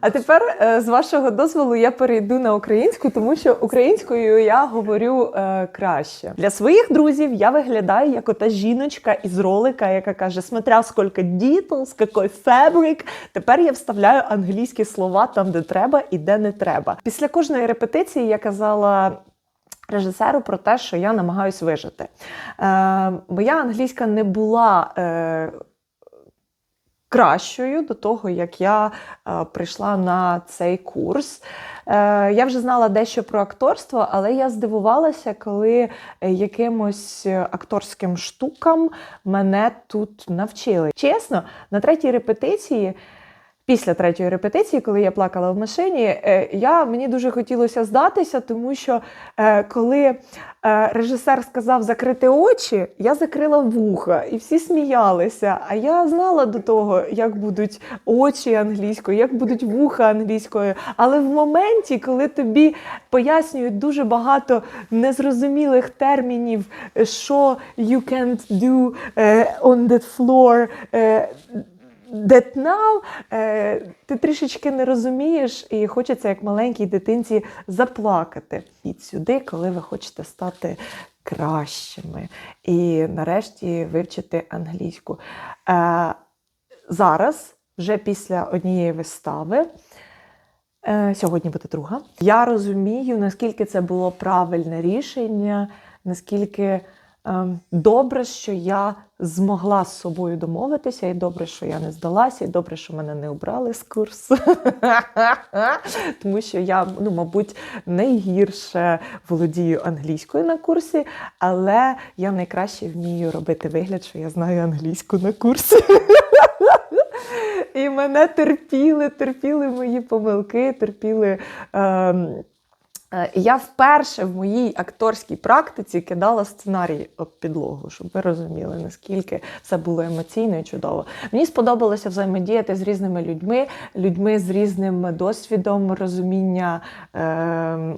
А тепер, е, з вашого дозволу, я перейду на українську, тому що українською я говорю е, краще. Для своїх друзів я виглядаю як ота жіночка із ролика, яка каже: смотря скільки details, який фабрик. Тепер я вставляю англійські слова там, де треба і де не треба. Після кожної репетиції я казала. Режисеру про те, що я намагаюсь вижити. Е, моя англійська не була е, кращою до того, як я е, прийшла на цей курс. Е, я вже знала дещо про акторство, але я здивувалася, коли е, якимось акторським штукам мене тут навчили. Чесно, на третій репетиції. Після третьої репетиції, коли я плакала в машині, е, я, мені дуже хотілося здатися, тому що е, коли е, режисер сказав закрити очі, я закрила вуха, і всі сміялися. А я знала до того, як будуть очі англійською, як будуть вуха англійською. Але в моменті, коли тобі пояснюють дуже багато незрозумілих термінів, що you can't do on that floor. That now е, ти трішечки не розумієш, і хочеться, як маленькій дитинці, заплакати. Ідіть сюди, коли ви хочете стати кращими і нарешті вивчити англійську. Е, зараз, вже після однієї вистави, е, сьогодні буде друга, я розумію, наскільки це було правильне рішення, наскільки. Ем, Добре, що я змогла з собою домовитися, і добре, що я не здалася, і добре, що мене не обрали з курсу. Тому що я, ну, мабуть, найгірше володію англійською на курсі, але я найкраще вмію робити вигляд, що я знаю англійську на курсі. І мене терпіли, терпіли мої помилки, терпіли. Е, Я вперше в моїй акторській практиці кидала сценарій об підлогу, щоб ви розуміли, наскільки все було емоційно і чудово. Мені сподобалося взаємодіяти з різними людьми, людьми з різним досвідом розуміння е,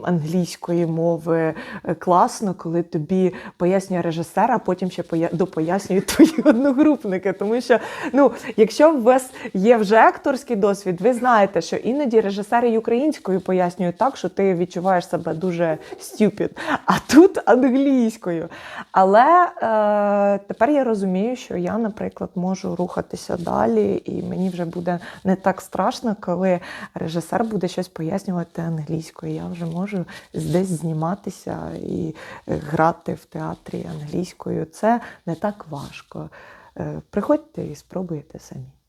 англійської мови. Е, Класно, коли тобі пояснює режисер, а потім ще поя- допояснюють твої одногрупники. Тому що, ну, якщо у вас є вже акторський досвід, ви знаєте, що іноді режисери й українською пояснюють так, що ти відчуваєш себе дуже stupid, а тут англійською. Але е, тепер я розумію, що я, наприклад, можу рухатися далі, і мені вже буде не так страшно, коли режисер буде щось пояснювати англійською. Я вже можу десь зніматися і грати в театрі англійською. Це не так важко. Е, Приходьте і спробуйте самі.